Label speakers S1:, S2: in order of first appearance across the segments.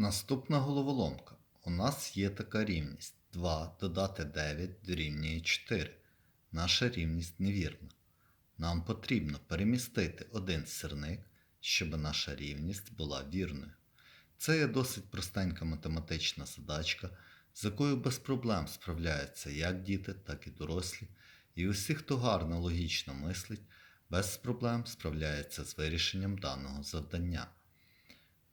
S1: Наступна головоломка. У нас є така рівність 2 додати 9 дорівнює 4. Наша рівність невірна. Нам потрібно перемістити один сірник, щоб наша рівність була вірною. Це є досить простенька математична задачка, з якою без проблем справляються як діти, так і дорослі, і усі, хто гарно логічно мислить, без проблем справляється з вирішенням даного завдання.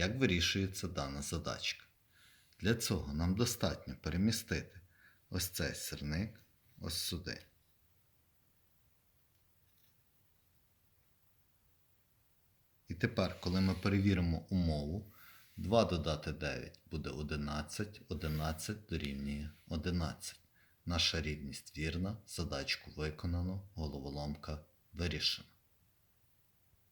S1: Як вирішується дана задачка? Для цього нам достатньо перемістити ось цей сірник ось сюди. І тепер, коли ми перевіримо умову, 2 додати 9 буде 11, 11 дорівнює 11. Наша рівність вірна, задачку виконано, головоломка вирішена.